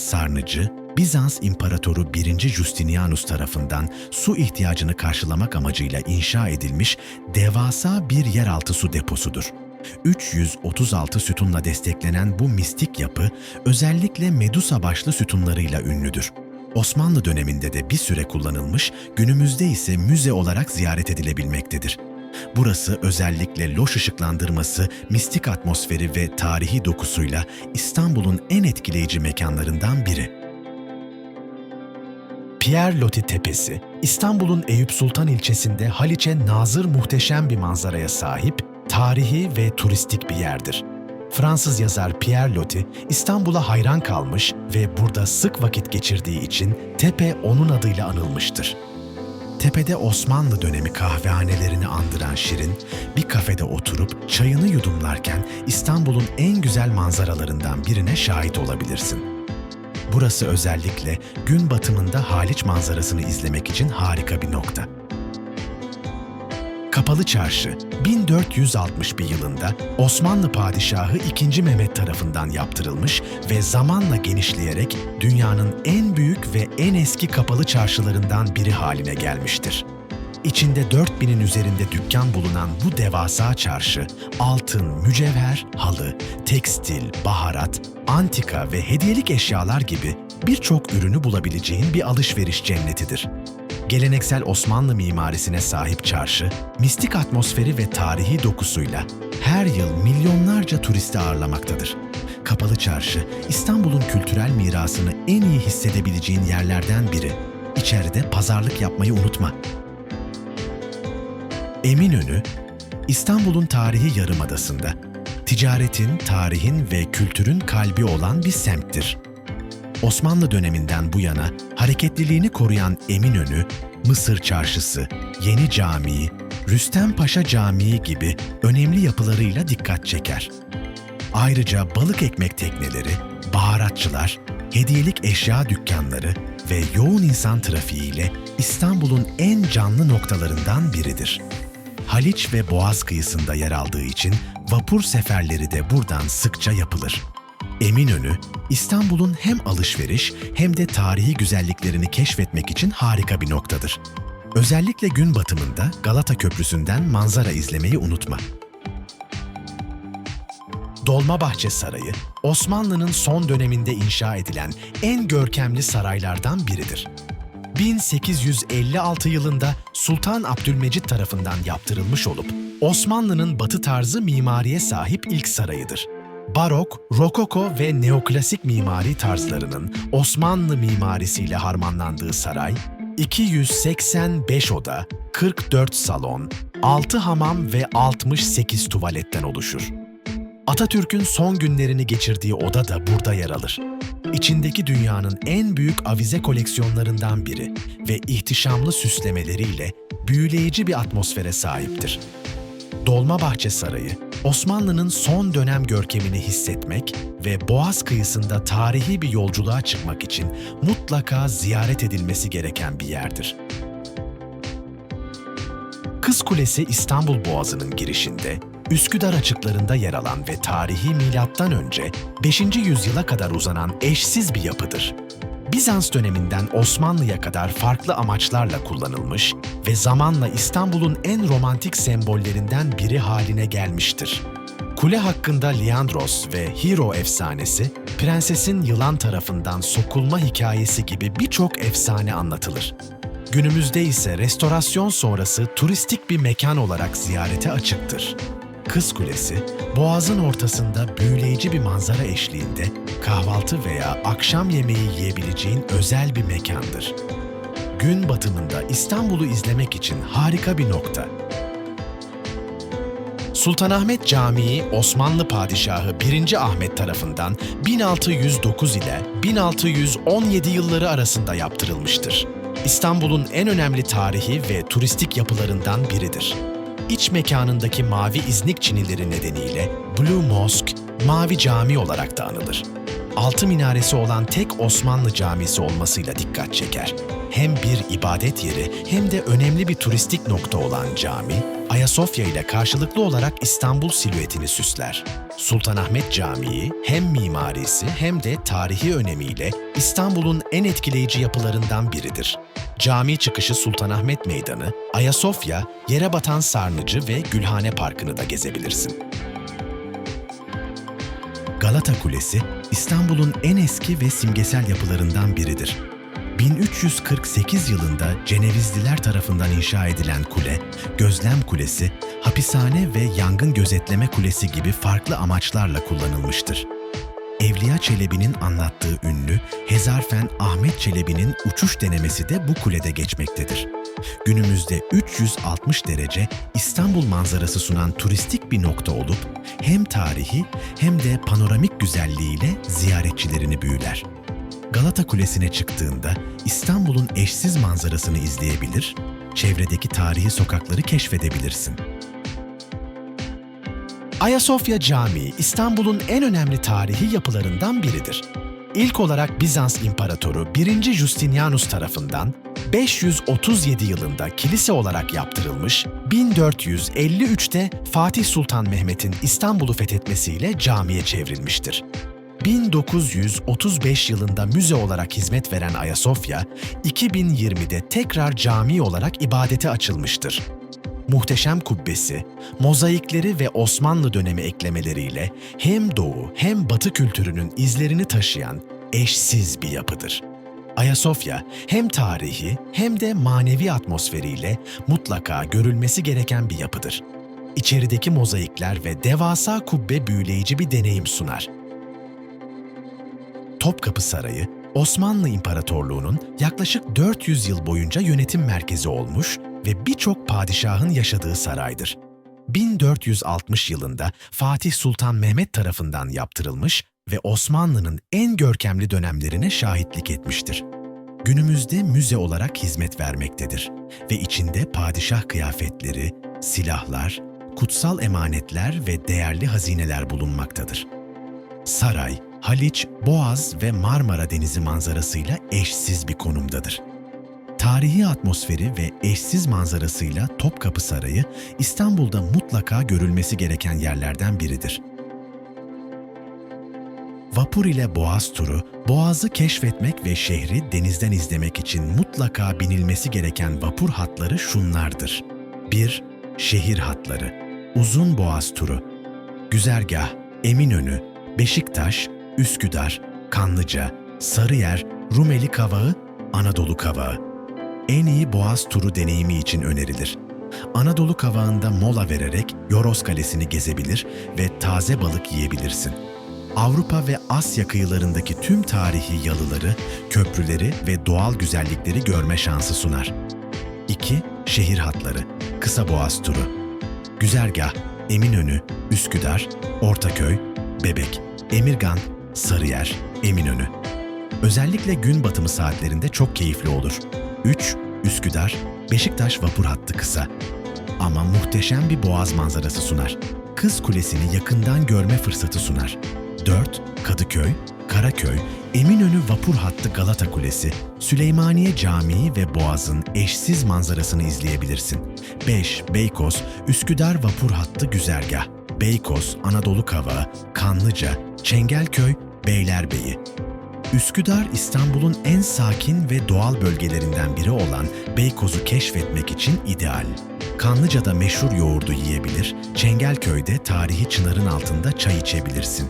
Sarnıcı, Bizans İmparatoru 1. Justinianus tarafından su ihtiyacını karşılamak amacıyla inşa edilmiş devasa bir yeraltı su deposudur. 336 sütunla desteklenen bu mistik yapı özellikle Medusa başlı sütunlarıyla ünlüdür. Osmanlı döneminde de bir süre kullanılmış, günümüzde ise müze olarak ziyaret edilebilmektedir. Burası özellikle loş ışıklandırması, mistik atmosferi ve tarihi dokusuyla İstanbul'un en etkileyici mekanlarından biri. Pierre Loti Tepesi, İstanbul'un Eyüp Sultan ilçesinde Haliç'e nazır muhteşem bir manzaraya sahip, tarihi ve turistik bir yerdir. Fransız yazar Pierre Loti, İstanbul'a hayran kalmış ve burada sık vakit geçirdiği için tepe onun adıyla anılmıştır. Tepede Osmanlı dönemi kahvehanelerini andıran Şirin, bir kafede oturup çayını yudumlarken İstanbul'un en güzel manzaralarından birine şahit olabilirsin. Burası özellikle gün batımında Haliç manzarasını izlemek için harika bir nokta. Kapalı Çarşı, 1461 yılında Osmanlı Padişahı II. Mehmet tarafından yaptırılmış ve zamanla genişleyerek dünyanın en büyük ve en eski kapalı çarşılarından biri haline gelmiştir. İçinde 4000'in üzerinde dükkan bulunan bu devasa çarşı, altın, mücevher, halı, tekstil, baharat, antika ve hediyelik eşyalar gibi birçok ürünü bulabileceğin bir alışveriş cennetidir. Geleneksel Osmanlı mimarisine sahip çarşı, mistik atmosferi ve tarihi dokusuyla her yıl milyonlarca turisti ağırlamaktadır. Kapalı Çarşı, İstanbul'un kültürel mirasını en iyi hissedebileceğin yerlerden biri. İçeride pazarlık yapmayı unutma. Eminönü, İstanbul'un tarihi yarımadasında, ticaretin, tarihin ve kültürün kalbi olan bir semttir. Osmanlı döneminden bu yana hareketliliğini koruyan Eminönü, Mısır Çarşısı, Yeni Camii, Rüstem Paşa Camii gibi önemli yapılarıyla dikkat çeker. Ayrıca balık ekmek tekneleri, baharatçılar, hediyelik eşya dükkanları ve yoğun insan trafiğiyle İstanbul'un en canlı noktalarından biridir. Haliç ve Boğaz kıyısında yer aldığı için vapur seferleri de buradan sıkça yapılır. Eminönü, İstanbul'un hem alışveriş hem de tarihi güzelliklerini keşfetmek için harika bir noktadır. Özellikle gün batımında Galata Köprüsü'nden manzara izlemeyi unutma. Dolmabahçe Sarayı, Osmanlı'nın son döneminde inşa edilen en görkemli saraylardan biridir. 1856 yılında Sultan Abdülmecit tarafından yaptırılmış olup Osmanlı'nın batı tarzı mimariye sahip ilk sarayıdır. Barok, Rokoko ve neoklasik mimari tarzlarının Osmanlı mimarisiyle harmanlandığı saray, 285 oda, 44 salon, 6 hamam ve 68 tuvaletten oluşur. Atatürk'ün son günlerini geçirdiği oda da burada yer alır. İçindeki dünyanın en büyük avize koleksiyonlarından biri ve ihtişamlı süslemeleriyle büyüleyici bir atmosfere sahiptir. Dolmabahçe Sarayı, Osmanlı'nın son dönem görkemini hissetmek ve Boğaz kıyısında tarihi bir yolculuğa çıkmak için mutlaka ziyaret edilmesi gereken bir yerdir. Kız Kulesi İstanbul Boğazı'nın girişinde, Üsküdar açıklarında yer alan ve tarihi milattan önce 5. yüzyıla kadar uzanan eşsiz bir yapıdır. Bizans döneminden Osmanlı'ya kadar farklı amaçlarla kullanılmış ve zamanla İstanbul'un en romantik sembollerinden biri haline gelmiştir. Kule hakkında Liandros ve Hero efsanesi, prensesin yılan tarafından sokulma hikayesi gibi birçok efsane anlatılır. Günümüzde ise restorasyon sonrası turistik bir mekan olarak ziyarete açıktır. Kız Kulesi, boğazın ortasında büyüleyici bir manzara eşliğinde kahvaltı veya akşam yemeği yiyebileceğin özel bir mekandır. Gün batımında İstanbul'u izlemek için harika bir nokta. Sultanahmet Camii Osmanlı Padişahı 1. Ahmet tarafından 1609 ile 1617 yılları arasında yaptırılmıştır. İstanbul'un en önemli tarihi ve turistik yapılarından biridir. İç mekanındaki mavi iznik çinileri nedeniyle Blue Mosque, Mavi Cami olarak da anılır. Altı minaresi olan tek Osmanlı camisi olmasıyla dikkat çeker. Hem bir ibadet yeri hem de önemli bir turistik nokta olan cami, Ayasofya ile karşılıklı olarak İstanbul silüetini süsler. Sultanahmet Camii hem mimarisi hem de tarihi önemiyle İstanbul'un en etkileyici yapılarından biridir. Cami çıkışı Sultanahmet Meydanı, Ayasofya, Yerebatan Sarnıcı ve Gülhane Parkı'nı da gezebilirsin. Galata Kulesi, İstanbul'un en eski ve simgesel yapılarından biridir. 1348 yılında Cenevizliler tarafından inşa edilen kule, Gözlem Kulesi, hapishane ve yangın gözetleme kulesi gibi farklı amaçlarla kullanılmıştır. Evliya Çelebi'nin anlattığı ünlü Hezarfen Ahmet Çelebi'nin uçuş denemesi de bu kulede geçmektedir. Günümüzde 360 derece İstanbul manzarası sunan turistik bir nokta olup hem tarihi hem de panoramik güzelliğiyle ziyaretçilerini büyüler. Galata Kulesi'ne çıktığında İstanbul'un eşsiz manzarasını izleyebilir, çevredeki tarihi sokakları keşfedebilirsin. Ayasofya Camii İstanbul'un en önemli tarihi yapılarından biridir. İlk olarak Bizans İmparatoru 1. Justinianus tarafından 537 yılında kilise olarak yaptırılmış, 1453'te Fatih Sultan Mehmet'in İstanbul'u fethetmesiyle camiye çevrilmiştir. 1935 yılında müze olarak hizmet veren Ayasofya, 2020'de tekrar cami olarak ibadete açılmıştır. Muhteşem kubbesi, mozaikleri ve Osmanlı dönemi eklemeleriyle hem Doğu hem Batı kültürünün izlerini taşıyan eşsiz bir yapıdır. Ayasofya hem tarihi hem de manevi atmosferiyle mutlaka görülmesi gereken bir yapıdır. İçerideki mozaikler ve devasa kubbe büyüleyici bir deneyim sunar. Topkapı Sarayı, Osmanlı İmparatorluğu'nun yaklaşık 400 yıl boyunca yönetim merkezi olmuş ve birçok padişahın yaşadığı saraydır. 1460 yılında Fatih Sultan Mehmet tarafından yaptırılmış ve Osmanlı'nın en görkemli dönemlerine şahitlik etmiştir. Günümüzde müze olarak hizmet vermektedir ve içinde padişah kıyafetleri, silahlar, kutsal emanetler ve değerli hazineler bulunmaktadır. Saray, Haliç, Boğaz ve Marmara Denizi manzarasıyla eşsiz bir konumdadır. Tarihi atmosferi ve eşsiz manzarasıyla Topkapı Sarayı İstanbul'da mutlaka görülmesi gereken yerlerden biridir. Vapur ile Boğaz turu, Boğaz'ı keşfetmek ve şehri denizden izlemek için mutlaka binilmesi gereken vapur hatları şunlardır. 1. Şehir hatları Uzun Boğaz turu Güzergah, Eminönü, Beşiktaş, Üsküdar, Kanlıca, Sarıyer, Rumeli Kavağı, Anadolu Kavağı. En iyi Boğaz turu deneyimi için önerilir. Anadolu Kavağı'nda mola vererek Yoros Kalesi'ni gezebilir ve taze balık yiyebilirsin. Avrupa ve Asya kıyılarındaki tüm tarihi yalıları, köprüleri ve doğal güzellikleri görme şansı sunar. 2. Şehir hatları, kısa boğaz turu. Güzergah, Eminönü, Üsküdar, Ortaköy, Bebek, Emirgan, Sarıyer, Eminönü. Özellikle gün batımı saatlerinde çok keyifli olur. 3. Üsküdar, Beşiktaş vapur hattı kısa. Ama muhteşem bir boğaz manzarası sunar. Kız Kulesi'ni yakından görme fırsatı sunar. 4. Kadıköy, Karaköy, Eminönü vapur hattı Galata Kulesi, Süleymaniye Camii ve Boğaz'ın eşsiz manzarasını izleyebilirsin. 5. Beykoz, Üsküdar vapur hattı güzergah. Beykoz, Anadolu Kavağı, Kanlıca, Çengelköy, Beylerbeyi. Üsküdar, İstanbul'un en sakin ve doğal bölgelerinden biri olan Beykoz'u keşfetmek için ideal. Kanlıca'da meşhur yoğurdu yiyebilir, Çengelköy'de tarihi çınarın altında çay içebilirsin.